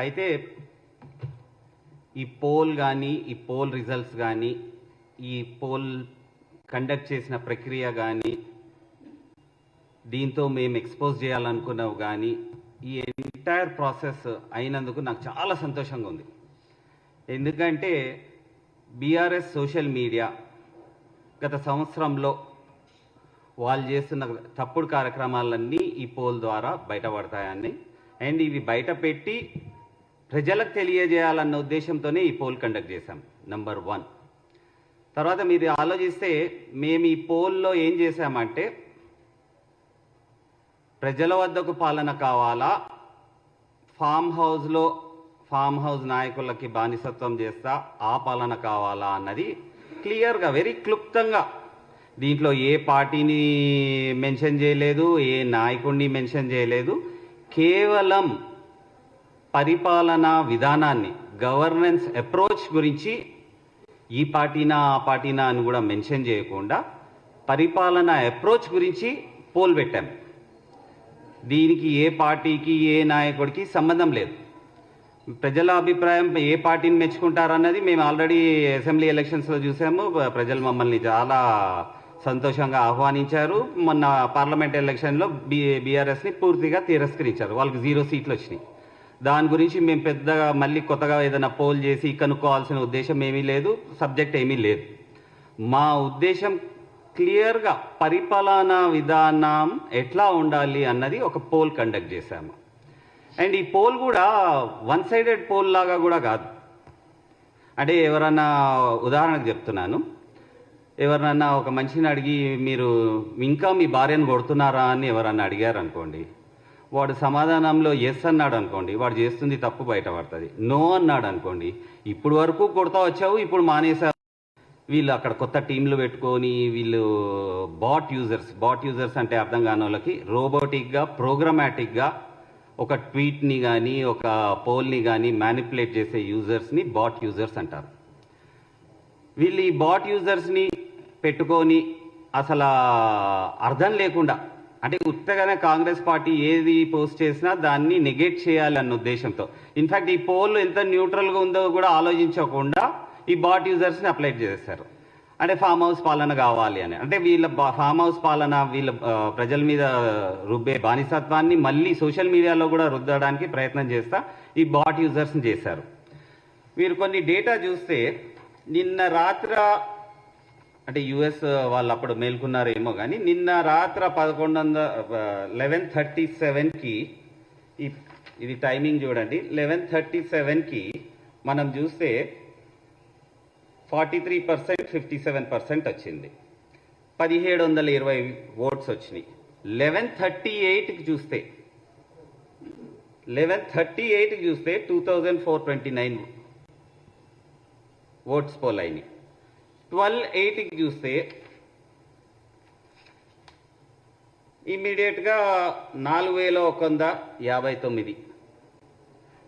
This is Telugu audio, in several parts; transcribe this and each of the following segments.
అయితే ఈ పోల్ కానీ ఈ పోల్ రిజల్ట్స్ కానీ ఈ పోల్ కండక్ట్ చేసిన ప్రక్రియ కానీ దీంతో మేము ఎక్స్పోజ్ చేయాలనుకున్నావు కానీ ఈ ఎంటైర్ ప్రాసెస్ అయినందుకు నాకు చాలా సంతోషంగా ఉంది. ఎందుకంటే బీఆర్ఎస్ సోషల్ మీడియా గత సంవత్సరంలో వాళ్ళు చేస్తున్న తప్పుడు కార్యక్రమాలన్నీ ఈ పోల్ ద్వారా బయటపడతాయని అండ్ ఇవి బయట పెట్టి ప్రజలకు తెలియజేయాలన్న ఉద్దేశంతోనే ఈ పోల్ కండక్ట్ చేశాం నంబర్ వన్. తర్వాత మీరు ఆలోచిస్తే మేము ఈ పోల్లో ఏం చేశామంటే ప్రజల వద్దకు పాలన కావాలా ఫామ్ హౌస్లో ఫామ్ హౌస్ నాయకులకి బానిసత్వం చేస్తా ఆ పాలన కావాలా అన్నది క్లియర్గా వెరీ క్లుప్తంగా. దీంట్లో ఏ పార్టీని మెన్షన్ చేయలేదు ఏ నాయకుడిని మెన్షన్ చేయలేదు. కేవలం పరిపాలనా విధానాన్ని గవర్నెన్స్ అప్రోచ్ గురించి ఈ పార్టీనా ఆ పార్టీనా అని కూడా మెన్షన్ చేయకుండా పరిపాలన అప్రోచ్ గురించి పోల్ పెట్టాం. దీనికి ఏ పార్టీకి ఏ నాయకుడికి సంబంధం లేదు. ప్రజల అభిప్రాయం ఏ పార్టీని మెచ్చుకుంటారన్నది మేము ఆల్రెడీ అసెంబ్లీ ఎలక్షన్స్లో చూసాము. ప్రజలు మమ్మల్ని చాలా సంతోషంగా ఆహ్వానించారు. మొన్న పార్లమెంట్ ఎలక్షన్లో బి బీఆర్ఎస్ని పూర్తిగా తిరస్కరించారు. వాళ్ళకి జీరో సీట్లు వచ్చినాయి. దాని గురించి మేము పెద్దగా మళ్ళీ కొత్తగా ఏదైనా పోల్ చేసి కనుక్కోవాల్సిన ఉద్దేశం ఏమీ లేదు సబ్జెక్ట్ ఏమీ లేదు. మా ఉద్దేశం క్లియర్గా పరిపాలనా విధానం ఎట్లా ఉండాలి అన్నది ఒక పోల్ కండక్ట్ చేశాము. అండ్ ఈ పోల్ కూడా వన్ సైడెడ్ పోల్ లాగా కూడా కాదు. అంటే ఎవరన్నా ఉదాహరణకు చెప్తున్నాను. ఎవరినన్నా ఒక మనిషిని అడిగి మీరు ఇంకా మీ భార్యను కొడుతున్నారా అని ఎవరన్నా అడిగారు అనుకోండి వాడు సమాధానంలో ఎస్ అన్నాడు అనుకోండి వాడు చేస్తుంది తప్పు బయటపడుతుంది నో అన్నాడు అనుకోండి ఇప్పుడు వరకు కొడతా వచ్చావు ఇప్పుడు మానేశారు వీళ్ళు అక్కడ కొత్త టీంలు పెట్టుకొని వీళ్ళు బాట్ యూజర్స్ బాట్ యూజర్స్ అంటే అర్థం కాని వాళ్ళకి రోబోటిక్గా ప్రోగ్రామాటిక్గా ఒక ట్వీట్ని కానీ ఒక పోల్ని కానీ మ్యానిపులేట్ చేసే యూజర్స్ని బాట్ యూజర్స్ అంటారు. వీళ్ళు ఈ బాట్ యూజర్స్ని పెట్టుకొని అసలు అర్థం లేకుండా అంటే ఉత్తగానే కాంగ్రెస్ పార్టీ ఏది పోస్ట్ చేసినా దాన్ని నెగెట్ చేయాలన్న ఉద్దేశంతో. ఇన్ఫాక్ట్ ఈ పోల్ ఎంత న్యూట్రల్గా ఉందో కూడా ఆలోచించకుండా ఈ బాట్ యూజర్స్ని అప్లై చేశారు అంటే ఫామ్ హౌస్ పాలన కావాలి అని. అంటే వీళ్ళ ఫామ్ హౌస్ పాలన వీళ్ళ ప్రజల మీద రుబ్బే బానిసత్వాన్ని మళ్ళీ సోషల్ మీడియాలో కూడా రుద్దడానికి ప్రయత్నం చేస్తా ఈ బాట్ యూజర్స్ని చేశారు. మీరు కొన్ని డేటా చూస్తే నిన్న రాత్ర అంటే యుఎస్ uh, వాళ్ళు అప్పుడు మేల్కొన్నారేమో కానీ నిన్న రాత్ర పదకొండు వందల లెవెన్ థర్టీ సెవెన్కి ఇది టైమింగ్ చూడండి. లెవెన్ థర్టీ సెవెన్కి మనం చూస్తే forty three percent fifty seven percent వచ్చింది. పదిహేడు వందల ఇరవై ఓట్స్ వచ్చినాయి. లెవెన్ థర్టీ ఎయిట్కి చూస్తే లెవెన్ థర్టీ ఎయిట్కి చూస్తే two thousand four twenty nine votes poll అయినాయి ట్వెల్వ్ ఎయిట్కి చూస్తే ఇమ్మీడియట్గా నాలుగు వేల ఒక వంద యాభై తొమ్మిది.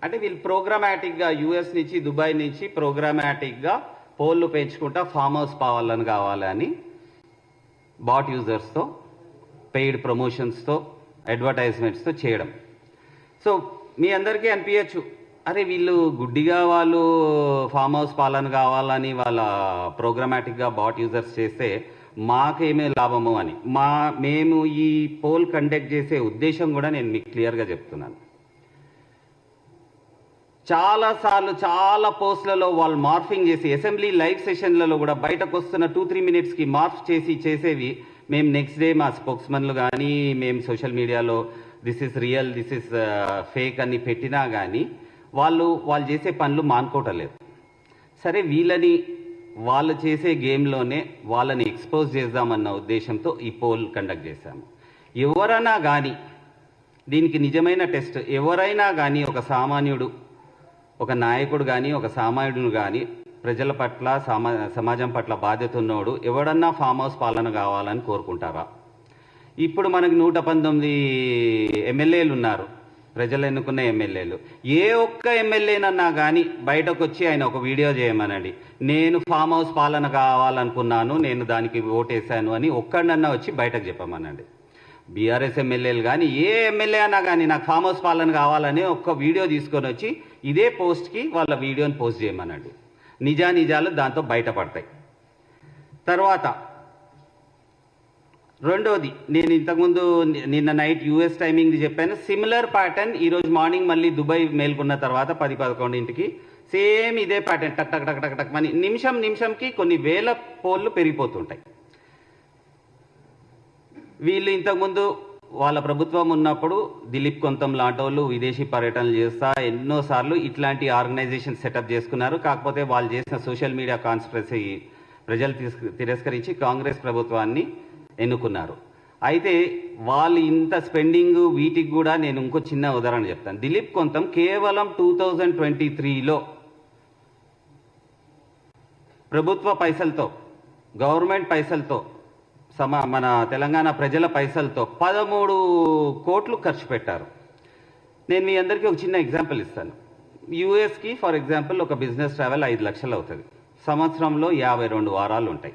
అంటే వీళ్ళు ప్రోగ్రామాటిక్గా యుఎస్ నుంచి దుబాయ్ నుంచి ప్రోగ్రామాటిక్గా పోల్లు పెంచుకుంటా ఫామ్ హౌస్ పావాలని కావాలని బాట్ యూజర్స్తో పెయిడ్ ప్రమోషన్స్తో అడ్వర్టైజ్మెంట్స్తో చేయడం. సో మీ అందరికీ అనిపించచ్చు అరే వీళ్ళు గుడ్డిగా వాళ్ళు ఫామ్ హౌస్ పాలన కావాలని వాళ్ళ ప్రోగ్రామాటిక్గా బాట్ యూజర్స్ చేస్తే మాకేమే లాభము అని. మా మేము ఈ పోల్ కండక్ట్ చేసే ఉద్దేశం కూడా నేను మీకు క్లియర్గా చెప్తున్నాను. చాలాసార్లు చాలా పోస్టులలో వాళ్ళు మార్ఫింగ్ చేసి అసెంబ్లీ లైవ్ సెషన్లలో కూడా బయటకు వస్తున్న టూ త్రీ మినిట్స్కి మార్ఫ్ చేసి చేసేవి మేము నెక్స్ట్ డే మా స్పోక్స్మన్లు కానీ మేము సోషల్ మీడియాలో this is real this is fake అని పెట్టినా కానీ వాళ్ళు వాళ్ళు చేసే పనులు మానుకోవటలేదు సరే వీళ్ళని వాళ్ళు చేసే గేమ్లోనే వాళ్ళని ఎక్స్పోజ్ చేద్దామన్న ఉద్దేశంతో ఈ పోల్ కండక్ట్ చేశాము. ఎవరైనా కానీ దీనికి నిజమైన టెస్ట్ ఎవరైనా కానీ ఒక సామాన్యుడు ఒక నాయకుడు కానీ ఒక సామాన్యుడు కానీ ప్రజల పట్ల సమా సమాజం పట్ల బాధ్యత ఉన్నోడు ఎవడన్నా ఫామ్ హౌస్ పాలన కావాలని కోరుకుంటారా? ఇప్పుడు మనకు నూట పంతొమ్మిది ఎమ్మెల్యేలు ఉన్నారు ప్రజలు ఎన్నుకున్న ఎమ్మెల్యేలు. ఏ ఒక్క ఎమ్మెల్యేనన్నా కానీ బయటకు వచ్చి ఆయన ఒక వీడియో చేయమనండి. నేను ఫామ్ హౌస్ పాలన కావాలనుకున్నాను నేను దానికి ఓటేశాను అని ఒక్కడన్నా వచ్చి బయటకు చెప్పమనండి. బీఆర్ఎస్ ఎమ్మెల్యేలు కానీ ఏ ఎమ్మెల్యే అన్నా కానీ నాకు ఫామ్ హౌస్ పాలన కావాలని ఒక్క వీడియో తీసుకొని వచ్చి ఇదే పోస్ట్కి వాళ్ళ వీడియోని పోస్ట్ చేయమనండి. నిజానిజాలు దాంతో బయటపడతాయి. తర్వాత రెండోది నేను ఇంతకుముందు నిన్న నైట్ యూఎస్ టైమింగ్ చెప్పాను. సిమిలర్ ప్యాటర్న్ ఈరోజు మార్నింగ్ మళ్ళీ దుబాయ్ మేల్కొన్న తర్వాత పది పదకొండింటికి సేమ్ ఇదే ప్యాటర్న్ టక్ టక్ టక్ టక్ టక్ అని నిమిషం నిమిషంకి కొన్ని వేల పోల్లు పెరిగిపోతుంటాయి. వీళ్ళు ఇంతకుముందు వాళ్ళ ప్రభుత్వం ఉన్నప్పుడు దిలీప్ కొంతం లాంటి వాళ్ళు విదేశీ పర్యటనలు చేస్తా ఎన్నోసార్లు ఇట్లాంటి ఆర్గనైజేషన్ సెటప్ చేసుకున్నారు. కాకపోతే వాళ్ళు చేసిన సోషల్ మీడియా కాన్స్పరసీ ప్రజలు తిరస్కరించి కాంగ్రెస్ ప్రభుత్వాన్ని ఎన్నుకున్నారు. అయితే వాళ్ళు ఇంత స్పెండింగ్ వీటికి కూడా నేను ఇంకో చిన్న ఉదాహరణ చెప్తాను. దిలీప్ కొంతం కేవలం టూ థౌజండ్ ట్వంటీ త్రీలో ప్రభుత్వ పైసలతో గవర్నమెంట్ పైసలతో సమ మన తెలంగాణ ప్రజల పైసలతో పదమూడు కోట్లు ఖర్చు పెట్టారు. నేను మీ అందరికీ ఒక చిన్న ఎగ్జాంపుల్ ఇస్తాను. యూఎస్కి ఫర్ ఎగ్జాంపుల్ ఒక బిజినెస్ ట్రావెల్ ఐదు లక్షలు అవుతుంది. సంవత్సరంలో యాభై రెండు వారాలు ఉంటాయి.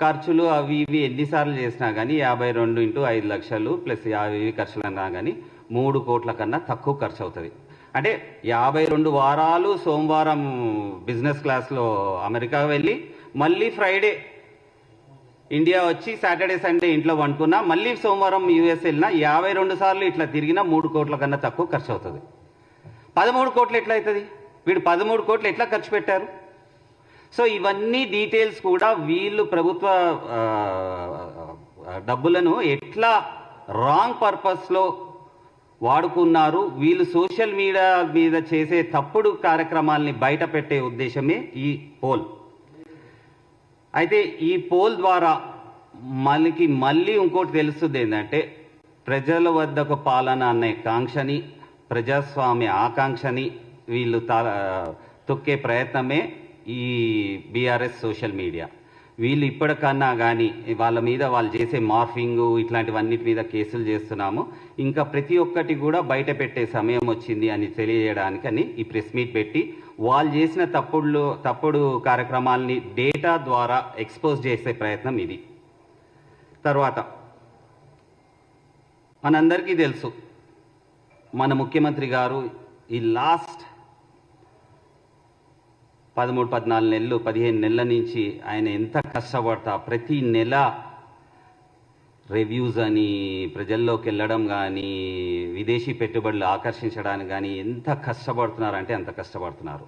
ఖర్చులు అవి ఇవి ఎన్నిసార్లు చేసినా కానీ యాభై రెండు ఇంటూ ఐదు లక్షలు ప్లస్ యాభై ఇవి ఖర్చులు అన్నా కానీ మూడు కోట్ల కన్నా తక్కువ ఖర్చు అవుతుంది అంటే యాభై రెండు వారాలు సోమవారం బిజినెస్ క్లాస్లో అమెరికా వెళ్ళి మళ్ళీ ఫ్రైడే ఇండియా వచ్చి సాటర్డే సండే ఇంట్లో వండుకున్నా మళ్ళీ సోమవారం యూఎస్ వెళ్ళినా యాభై రెండు సార్లు ఇట్లా తిరిగినా మూడు కోట్ల కన్నా తక్కువ ఖర్చు అవుతుంది పదమూడు కోట్లు ఎట్లా అవుతుంది వీడు పదమూడు కోట్లు ఎట్లా ఖర్చు పెట్టారు? సో ఇవన్నీ డీటెయిల్స్ కూడా వీళ్ళు ప్రభుత్వ డబ్బులను ఎట్లా రాంగ్ పర్పస్లో వాడుకున్నారు వీళ్ళు సోషల్ మీడియా మీద చేసే తప్పుడు కార్యక్రమాల్ని బయట పెట్టే ఉద్దేశమే ఈ పోల్. అయితే ఈ పోల్ ద్వారా మనకి మళ్ళీ ఇంకోటి తెలుస్తుంది ఏంటంటే ప్రజల వద్దకు పాలన అనే కాంక్షని ప్రజాస్వామ్య ఆకాంక్షని వీళ్ళు తొక్కే ప్రయత్నమే ఈ బీఆర్ఎస్ సోషల్ మీడియా వీళ్ళు ఇప్పటికన్నా కానీ వాళ్ళ మీద వాళ్ళు చేసే మార్ఫింగ్ ఇట్లాంటివన్నిటి మీద కేసులు చేస్తున్నాము. ఇంకా ప్రతి ఒక్కటి కూడా బయట పెట్టే సమయం వచ్చింది అని తెలియజేయడానికని ఈ ప్రెస్ మీట్ పెట్టి వాళ్ళు చేసిన తప్పుడు తప్పుడు కార్యక్రమాల్ని డేటా ద్వారా ఎక్స్పోజ్ చేసే ప్రయత్నం ఇది. తర్వాత మనందరికీ తెలుసు మన ముఖ్యమంత్రి గారు ఈ లాస్ట్ పదమూడు పద్నాలుగు నెలలు పదిహేను నెలల నుంచి ఆయన ఎంత కష్టపడతా ప్రతి నెల రివ్యూస్ అని ప్రజల్లోకి వెళ్ళడం కానీ విదేశీ పెట్టుబడులు ఆకర్షించడానికి కానీ ఎంత కష్టపడుతున్నారంటే అంత కష్టపడుతున్నారు.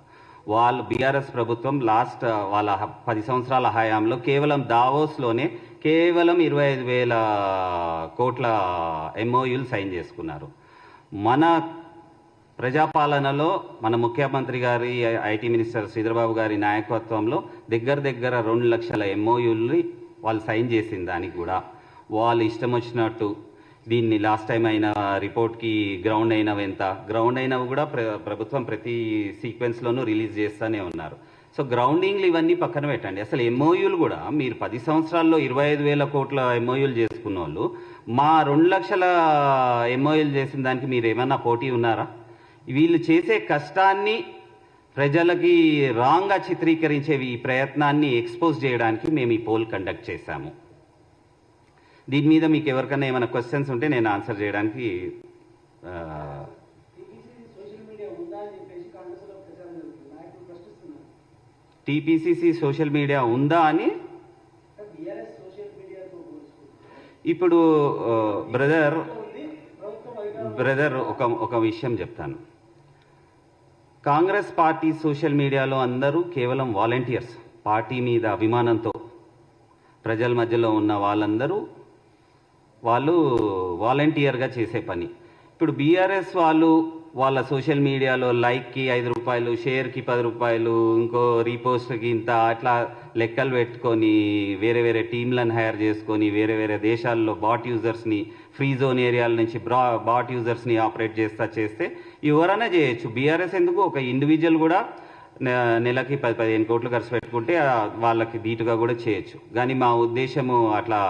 వాళ్ళు బీఆర్ఎస్ ప్రభుత్వం లాస్ట్ వాళ్ళ పది సంవత్సరాల హయాంలో కేవలం దావోస్లోనే కేవలం ఇరవై ఐదు వేల కోట్ల ఎంఓయూలు సైన్ చేసుకున్నారు. మన ప్రజాపాలనలో మన ముఖ్యమంత్రి గారి ఐటీ మినిస్టర్ శ్రీధరబాబు గారి నాయకత్వంలో దగ్గర దగ్గర రెండు లక్షల ఎంఓయూల్ని వాళ్ళు సైన్ చేసిన దానికి కూడా. వాళ్ళు ఇష్టం వచ్చినట్టు దీన్ని లాస్ట్ టైం అయిన రిపోర్ట్కి గ్రౌండ్ అయినవి ఎంత? గ్రౌండ్ అయినవి కూడా ప్ర ప్రభుత్వం ప్రతి సీక్వెన్స్లోనూ రిలీజ్ చేస్తూనే ఉన్నారు. సో గ్రౌండింగ్లు ఇవన్నీ పక్కన పెట్టండి. అసలు ఎంఓయూలు కూడా మీరు పది సంవత్సరాల్లో ఇరవై ఐదు వేల కోట్ల ఎంఓయూలు చేసుకున్న వాళ్ళు మా రెండు లక్షల ఎంఓయూలు చేసిన దానికి మీరు ఏమన్నా పోటీ ఉన్నారా? వీళ్ళు చేసే కష్టాన్ని ప్రజలకి రాంగ్గా చిత్రీకరించే ఈ ప్రయత్నాన్ని ఎక్స్పోజ్ చేయడానికి మేము ఈ పోల్ కండక్ట్ చేశాము. దీని మీద మీకు ఎవరికైనా ఏమైనా క్వశ్చన్స్ ఉంటే నేను ఆన్సర్ చేయడానికి టీపీసీసీ సోషల్ మీడియా ఉందా అని? ఇప్పుడు బ్రదర్ బ్రదర్ ఒక ఒక విషయం చెప్తాను. కాంగ్రెస్ పార్టీ సోషల్ మీడియాలో అందరూ కేవలం వాలంటీర్స్ పార్టీ మీద అభిమానంతో. ప్రజల మధ్యలో ఉన్న వాళ్ళందరూ వాళ్ళు వాలంటీర్గా చేసే పని. ఇప్పుడు బీఆర్ఎస్ వాళ్ళు వాళ్ళ సోషల్ మీడియాలో లైక్కి ఐదు రూపాయలు షేర్కి పది రూపాయలు ఇంకో రీపోస్ట్కి ఇంత అట్లా లెక్కలు పెట్టుకొని వేరే వేరే టీంలను హైర్ చేసుకొని వేరే వేరే దేశాల్లో బాట్ యూజర్స్ని ఫ్రీ జోన్ ఏరియాల నుంచి బ్రా బాట్ యూజర్స్ని ఆపరేట్ చేస్తా చేస్తే ఎవరైనా చేయొచ్చు. బీఆర్ఎస్ ఎందుకు? ఒక ఇండివిజువల్ కూడా నెలకి పది పదిహేను కోట్లు ఖర్చు పెట్టుకుంటే వాళ్ళకి ధీటుగా కూడా చేయొచ్చు. కానీ మా ఉద్దేశము అట్లా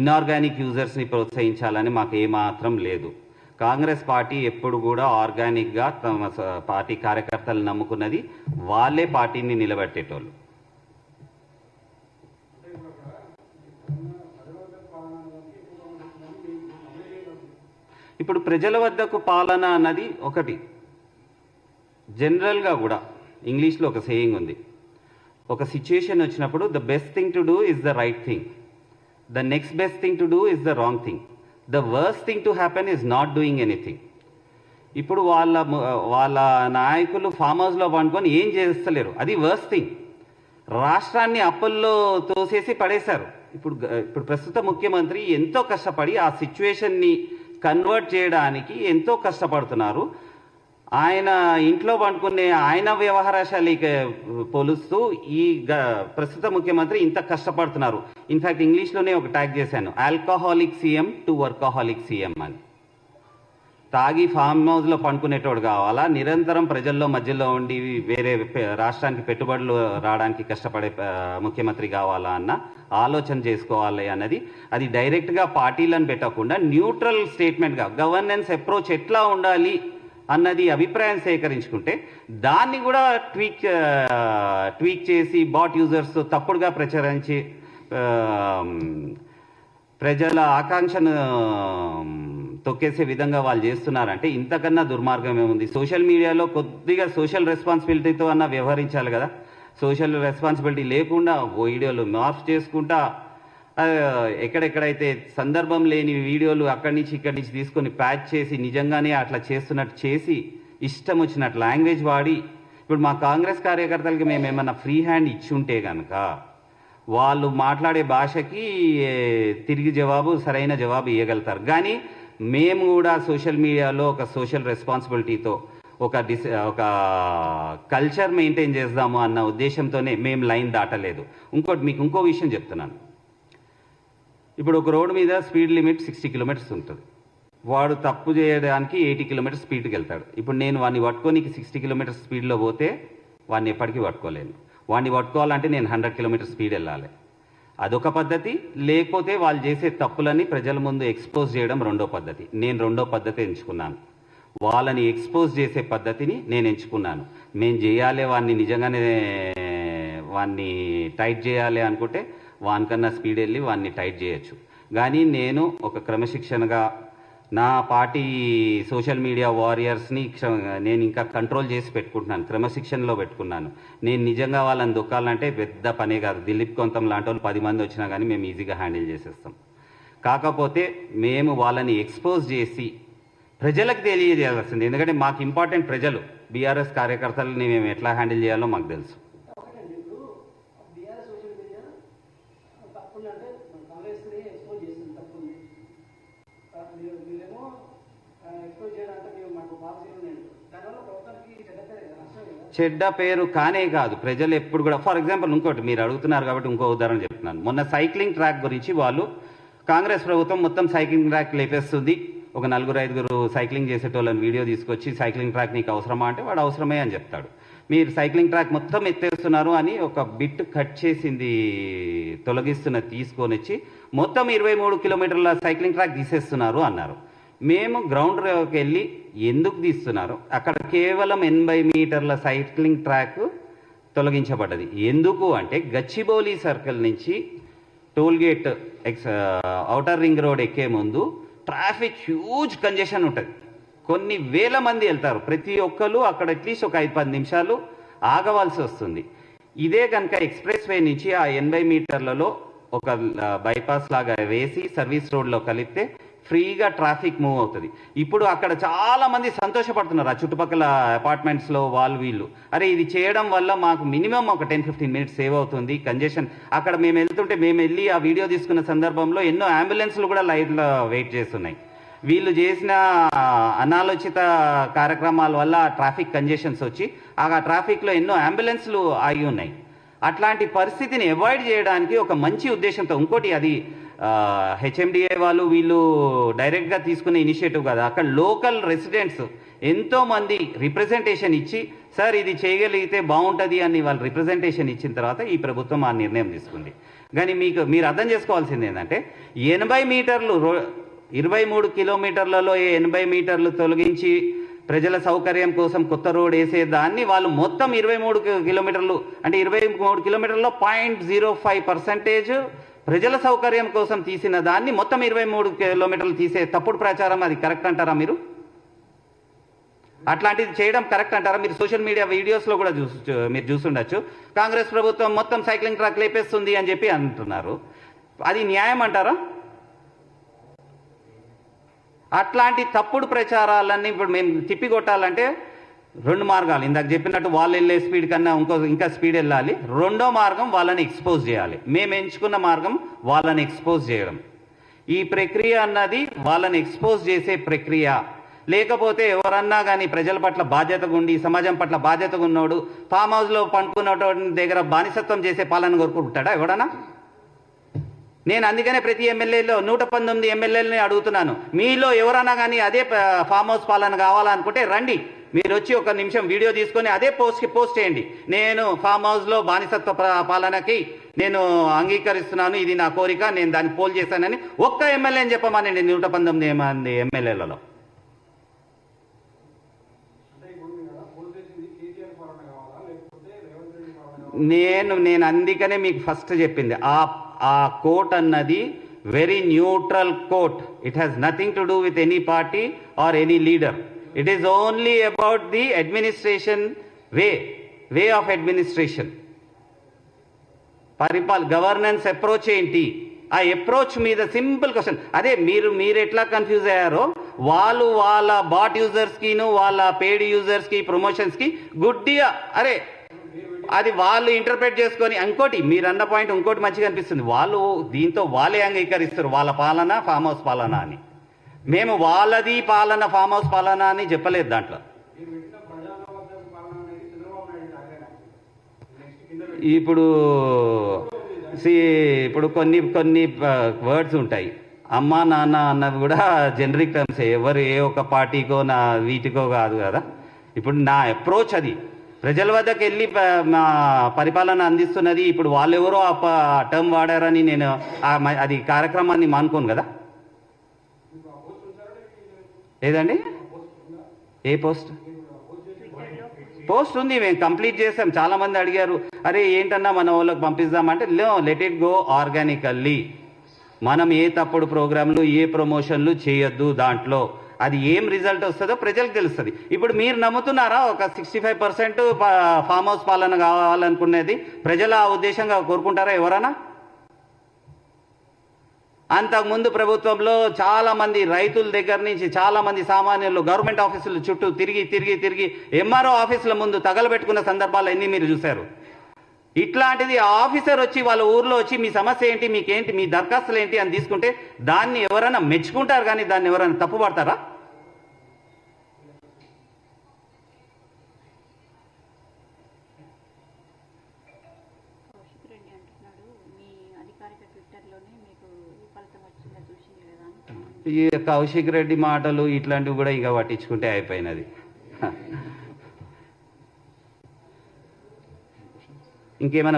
ఇన్ఆర్గానిక్ యూజర్స్ని ప్రోత్సహించాలని మాకు ఏమాత్రం లేదు. కాంగ్రెస్ పార్టీ ఎప్పుడు కూడా ఆర్గానిక్గా తమ పార్టీ కార్యకర్తలు నమ్ముకున్నది వాళ్ళే పార్టీని నిలబెట్టేటోళ్ళు. ఇప్పుడు ప్రజల వద్దకు పాలన అన్నది ఒకటి. జనరల్గా కూడా ఇంగ్లీష్లో ఒక సేయింగ్ ఉంది. ఒక సిచ్యుయేషన్ వచ్చినప్పుడు the best thing to do is the right thing the next best thing to do is the wrong thing the worst thing to happen is not doing anything ఇప్పుడు వాళ్ళ వాళ్ళ నాయకులు ఫామ్ హౌస్లో పండుకొని ఏం చేస్తలేరు? అది వర్స్ట్ థింగ్ రాష్ట్రాన్ని అప్పుల్లో తోసేసి పడేశారు. ఇప్పుడు ఇప్పుడు ప్రస్తుత ముఖ్యమంత్రి ఎంతో కష్టపడి ఆ సిచ్యువేషన్ని కన్వర్ట్ చేయడానికి ఎంతో కష్టపడుతున్నారు. ఆయన ఇంట్లో పండుకునే ఆయన వ్యవహారశాలికి పోలుస్తూ ఈ గ- ప్రస్తుత ముఖ్యమంత్రి ఇంత కష్టపడుతున్నారు. ఇన్ఫాక్ట్ ఇంగ్లీష్లోనే ఒక ట్యాగ్ చేశాను. Alcoholic CM to workaholic CM అని. తాగి ఫామ్ హౌస్లో పండుకునేటోడు కావాలా? నిరంతరం ప్రజల్లో మధ్యలో ఉండి వేరే రాష్ట్రానికి పెట్టుబడులు రావడానికి కష్టపడే ముఖ్యమంత్రి కావాలా అన్న ఆలోచన చేసుకోవాలి అన్నది. అది డైరెక్ట్గా పార్టీలను పెట్టకుండా న్యూట్రల్ స్టేట్మెంట్గా గవర్నెన్స్ అప్రోచ్ ఎట్లా ఉండాలి అన్నది అభిప్రాయం సేకరించుకుంటే దాన్ని కూడా ట్వీక్ ట్వీక్ చేసి బాట్ యూజర్స్ తప్పుడుగా ప్రచురించి ప్రజల ఆకాంక్షను తొక్కేసే విధంగా వాళ్ళు చేస్తున్నారంటే ఇంతకన్నా దుర్మార్గం ఏముంది? సోషల్ మీడియాలో కొద్దిగా సోషల్ రెస్పాన్సిబిలిటీతో అన్న వ్యవహరించాలి కదా. సోషల్ రెస్పాన్సిబిలిటీ లేకుండా వీడియోలు మార్ఫ్ చేసుకుంటా ఎక్కడెక్కడైతే సందర్భం లేని వీడియోలు అక్కడి నుంచి ఇక్కడి నుంచి తీసుకొని ప్యాచ్ చేసి నిజంగానే అట్లా చేస్తున్నట్టు చేసి ఇష్టం వచ్చినట్టు లాంగ్వేజ్ వాడి ఇప్పుడు మా కాంగ్రెస్ కార్యకర్తలకి మేము ఏమన్నా ఫ్రీ హ్యాండ్ ఇచ్చి ఉంటే కనుక వాళ్ళు మాట్లాడే భాషకి తిరిగి జవాబు సరైన జవాబు ఇవ్వగలుగుతారు కానీ మేము కూడా సోషల్ మీడియాలో ఒక సోషల్ రెస్పాన్సిబిలిటీతో ఒక డిస్ ఒక కల్చర్ మెయింటైన్ చేద్దాము అన్న ఉద్దేశంతోనే మేము లైన్ దాటలేదు. ఇంకోటి మీకు ఇంకో విషయం చెప్తున్నాను. ఇప్పుడు ఒక రోడ్డు మీద స్పీడ్ లిమిట్ సిక్స్టీ కిలోమీటర్స్ ఉంటుంది. వాడు తప్పు చేయడానికి ఎయిటీ కిలోమీటర్స్ స్పీడ్కి వెళ్తాడు. ఇప్పుడు నేను వాడిని పట్టుకోనికి సిక్స్టీ కిలోమీటర్స్ స్పీడ్లో పోతే వాడిని ఎప్పటికీ పట్టుకోలేను. వాడిని పట్టుకోవాలంటే నేను హండ్రెడ్ కిలోమీటర్స్ స్పీడ్ వెళ్ళాలి. అదొక పద్ధతి లేకపోతే వాళ్ళు చేసే తప్పులని ప్రజల ముందు ఎక్స్పోజ్ చేయడం రెండో పద్ధతి. నేను రెండో పద్ధతి ఎంచుకున్నాను. వాళ్ళని ఎక్స్పోజ్ చేసే పద్ధతిని నేను ఎంచుకున్నాను. మేము చేయాలి వాడిని నిజంగానే వాడిని టైట్ చేయాలి అనుకుంటే వానికన్నా స్పీడ్ వెళ్ళి వాడిని టైట్ చేయొచ్చు. కానీ నేను ఒక క్రమశిక్షణగా నా పార్టీ సోషల్ మీడియా వారియర్స్ని క్ష- నేను ఇంకా కంట్రోల్ చేసి పెట్టుకుంటున్నాను క్రమశిక్షణలో పెట్టుకున్నాను. నేను నిజంగా వాళ్ళని దొక్కాలంటే పెద్ద పనే కాదు. దిలీప్ కొంతం లాంటి వాళ్ళు పది మంది వచ్చినా కానీ మేము ఈజీగా హ్యాండిల్ చేసేస్తాం. కాకపోతే మేము వాళ్ళని ఎక్స్పోజ్ చేసి ప్రజలకు తెలియజేయాల్సింది. ఎందుకంటే మాకు ఇంపార్టెంట్ ప్రజలు. బీఆర్ఎస్ కార్యకర్తలని మేము ఎట్లా హ్యాండిల్ చేయాలో మాకు తెలుసు ఒకటండి ఇప్పుడు బీఆర్ఎస్ సోషల్ మీడియా తప్పులు అంటే మన కాంగ్రెస్ని ఎక్స్పోజ్ చేస్తుంది తప్పుల్ని ఆ, మీరు మీరేమో ఎక్స్పోజ్ చేయాలంటే మీరు మాకు పాలసీ ఉన్నాయండి దానివల్ల ప్రభుత్వానికి చెడ్డ పేరు కదా నష్టం కదా చెడ్డ పేరు కానే కాదు. ప్రజలు ఎప్పుడు కూడా ఫర్ ఎగ్జాంపుల్ ఇంకోటి మీరు అడుగుతున్నారు కాబట్టి ఇంకో ఉదాహరణ చెప్తున్నాను. మొన్న సైక్లింగ్ ట్రాక్ గురించి వాళ్ళు కాంగ్రెస్ ప్రభుత్వం మొత్తం సైక్లింగ్ ట్రాక్ లేపేస్తుంది. ఒక నలుగురు ఐదుగురు సైక్లింగ్ చేసేటోళ్ళని వీడియో తీసుకొచ్చి సైక్లింగ్ ట్రాక్ నీకు అవసరమా? అంటే వాడు అవసరమే అని చెప్తాడు. మీరు సైక్లింగ్ ట్రాక్ మొత్తం ఎత్తేస్తున్నారు అని ఒక బిట్ కట్ చేసింది తొలగిస్తున్న తీసుకొని వచ్చి మొత్తం ఇరవై మూడు కిలోమీటర్ల సైక్లింగ్ ట్రాక్ తీసేస్తున్నారు అన్నారు. మేము గ్రౌండ్లోకి వెళ్ళి ఎందుకు తీస్తున్నారు అక్కడ కేవలం ఎనభై మీటర్ల సైక్లింగ్ ట్రాక్ తొలగించబడ్డది. ఎందుకు అంటే గచ్చిబౌలి సర్కిల్ నుంచి tollgate X outer ring road ఎక్కే ముందు ట్రాఫిక్ హ్యూజ్ కంజెషన్ ఉంటుంది. కొన్ని వేల మంది వెళ్తారు. ప్రతి ఒక్కరు అక్కడ అట్లీస్ట్ ఒక ఐదు పది నిమిషాలు ఆగవలసి వస్తుంది. ఇదే కనుక ఎక్స్ప్రెస్ వే నుంచి ఆ ఎనభై మీటర్లలో ఒక uh, బైపాస్ లాగా వేసి సర్వీస్ రోడ్లో కలిపితే ఫ్రీగా ట్రాఫిక్ మూవ్ అవుతుంది. ఇప్పుడు అక్కడ చాలామంది సంతోషపడుతున్నారు. ఆ చుట్టుపక్కల అపార్ట్మెంట్స్లో వాళ్ళు వీళ్ళు. అరే ఇది చేయడం వల్ల మాకు మినిమం ఒక టెన్ ఫిఫ్టీన్ మినిట్స్ సేవ్ అవుతుంది. కంజెషన్ అక్కడ మేము వెళ్తుంటే మేము వెళ్ళి ఆ వీడియో తీసుకున్న సందర్భంలో ఎన్నో అంబులెన్స్లు కూడా లైన్లో వెయిట్ చేస్తున్నాయి. వీళ్ళు చేసిన అనాలోచిత కార్యక్రమాల వల్ల ట్రాఫిక్ కంజెషన్స్ వచ్చి ఆ ట్రాఫిక్లో ఎన్నో అంబులెన్స్లు ఆగి ఉన్నాయి. అట్లాంటి పరిస్థితిని అవాయిడ్ చేయడానికి ఒక మంచి ఉద్దేశంతో ఇంకోటి అది హెచ్ఎండిఏ వాళ్ళు వీళ్ళు డైరెక్ట్గా తీసుకునే ఇనిషియేటివ్ కదా. అక్కడ లోకల్ రెసిడెంట్స్ ఎంతోమంది రిప్రజెంటేషన్ ఇచ్చి సార్ ఇది చేయగలిగితే బాగుంటుంది అని వాళ్ళు రిప్రజెంటేషన్ ఇచ్చిన తర్వాత ఈ ప్రభుత్వం ఆ నిర్ణయం తీసుకుంది. కానీ మీకు మీరు అర్థం చేసుకోవాల్సింది ఏంటంటే ఎనభై మీటర్లు రో ఇరవై మూడు కిలోమీటర్లలో ఎనభై మీటర్లు తొలగించి ప్రజల సౌకర్యం కోసం కొత్త రోడ్ వేసే దాన్ని వాళ్ళు మొత్తం ఇరవై మూడు కిలోమీటర్లు అంటే ఇరవై మూడు కిలోమీటర్లో పాయింట్ జీరో ఫైవ్ పర్సెంటేజ్ ప్రజల సౌకర్యం కోసం తీసిన దాన్ని మొత్తం ఇరవై మూడు కిలోమీటర్లు తీసే తప్పుడు ప్రచారం అది కరెక్ట్ అంటారా మీరు? అట్లాంటిది చేయడం కరెక్ట్ అంటారా? మీరు సోషల్ మీడియా వీడియోస్లో కూడా చూసు మీరు చూసుండొచ్చు కాంగ్రెస్ ప్రభుత్వం మొత్తం సైక్లింగ్ ట్రాక్ లేపేస్తుంది అని చెప్పి అంటున్నారు. అది న్యాయం అంటారా? అట్లాంటి తప్పుడు ప్రచారాలన్నీ ఇప్పుడు మేము తిప్పికొట్టాలంటే రెండు మార్గాలు. ఇందాక చెప్పినట్టు వాళ్ళు వెళ్ళే స్పీడ్ కన్నా ఇంకో ఇంకా స్పీడ్ వెళ్ళాలి. రెండో మార్గం వాళ్ళని ఎక్స్పోజ్ చేయాలి. మేము ఎంచుకున్న మార్గం వాళ్ళని ఎక్స్పోజ్ చేయడం. ఈ ప్రక్రియ అన్నది వాళ్ళని ఎక్స్పోజ్ చేసే ప్రక్రియ. లేకపోతే ఎవరన్నా కానీ ప్రజల పట్ల బాధ్యతగా ఉండి సమాజం పట్ల బాధ్యతగా ఉన్నోడు ఫామ్ హౌస్లో పండుకున్నటువంటి దగ్గర బానిసత్వం చేసే పాలన కోరుకుంటాడా ఎవడన్నా? నేను అందుకనే ప్రతి ఎమ్మెల్యేలో నూట పంతొమ్మిది ఎమ్మెల్యేలని అడుగుతున్నాను. మీలో ఎవరన్నా కానీ అదే ఫామ్ హౌస్ పాలన కావాలనుకుంటే రండి. మీరు వచ్చి ఒక నిమిషం వీడియో తీసుకొని అదే పోస్ట్కి పోస్ట్ చేయండి. నేను ఫామ్ హౌస్లో బానిసత్వ పాలనకి నేను అంగీకరిస్తున్నాను ఇది నా కోరిక నేను దాన్ని పోల్ చేశానని ఒక్క ఎమ్మెల్యేని చెప్పమనండి నూట పంతొమ్మిది మంది ఎమ్మెల్యేలలో. నేను నేను అందుకనే మీకు ఫస్ట్ చెప్పింది. ఆ ఆ కోట్ అన్నది very neutral quote it has nothing to do with any party or any leader it is only about the administration way way of administration పరిపాల governance approach ఏంటి? ఆ అప్రోచ్ మీద సింపుల్ క్వశ్చన్ అదే మీరు మీరు ఎట్లా కన్ఫ్యూజ్ అయ్యారో వాళ్ళు వాళ్ళ బాట్ యూజర్స్కిను వాళ్ళ పేడ్ యూజర్స్కి ప్రమోషన్స్కి గుడ్డిగా అరే అది వాళ్ళు ఇంటర్ప్రెట్ చేసుకొని ఇంకోటి మీరు అన్న పాయింట్ ఇంకోటి మంచిగా అనిపిస్తుంది. వాళ్ళు దీంతో వాళ్ళే అంగీకరిస్తారు వాళ్ళ పాలన ఫామ్ హౌస్ పాలన అని. మేము వాళ్ళది పాలన ఫామ్ హౌస్ పాలన అని చెప్పలేదు దాంట్లో. ఇప్పుడు సి ఇప్పుడు కొన్ని కొన్ని వర్డ్స్ ఉంటాయి. అమ్మ నాన్న అన్నవి కూడా జనరిక్ టర్మ్స్ ఎవరు ఏ ఒక పార్టీకో నా వీటికో కాదు కదా. ఇప్పుడు నా అప్రోచ్ అది. ప్రజల వద్దకు వెళ్ళి మా పరిపాలన అందిస్తున్నది. ఇప్పుడు వాళ్ళెవరో ఆ టర్మ్ వాడారని నేను అది కార్యక్రమాన్ని మానుకోను కదా. లేదండి ఏ పోస్ట్? పోస్ట్ ఉంది మేము కంప్లీట్ చేసాం చాలా మంది అడిగారు అరే ఏంటన్నా మన వాళ్ళకి పంపిద్దామంటే లో లెట్ ఇట్ గో ఆర్గానికల్లీ మనం ఏ తప్పుడు ప్రోగ్రాంలు ఏ ప్రమోషన్లు చేయొద్దు దాంట్లో. అది ఏం రిజల్ట్ వస్తుందో ప్రజలకు తెలుస్తుంది. ఇప్పుడు మీరు నమ్ముతున్నారా ఒక sixty five percent farm house పాలన కావాలనుకునేది? ప్రజలు ఆ ఉద్దేశంగా కోరుకుంటారా ఎవరన్నా? అంతకుముందు ప్రభుత్వంలో చాలామంది రైతుల దగ్గర నుంచి చాలామంది సామాన్యులు గవర్నమెంట్ ఆఫీసుల చుట్టూ తిరిగి తిరిగి తిరిగి ఎంఆర్ఓ ఆఫీసుల ముందు తగలబెట్టుకున్న సందర్భాలు ఎన్ని మీరు చూశారు? ఇట్లాంటిది ఆ ఆఫీసర్ వచ్చి వాళ్ళ ఊర్లో వచ్చి మీ సమస్య ఏంటి మీకేంటి మీ దరఖాస్తులు ఏంటి అని తీసుకుంటే దాన్ని ఎవరైనా మెచ్చుకుంటారు కానీ దాన్ని ఎవరైనా తప్పుపడతారా కౌశిక్ రెడ్డి అంటున్నాడు మీ అధికారిక ట్విట్టర్లోనే మీకు ఈ ఫలితం వచ్చిందో చూసింది కదా అని ఈ కౌశిక్ రెడ్డి మాటలు ఇట్లాంటివి కూడా ఇక పట్టించుకుంటే అయిపోయినది. ఇంకేమైనా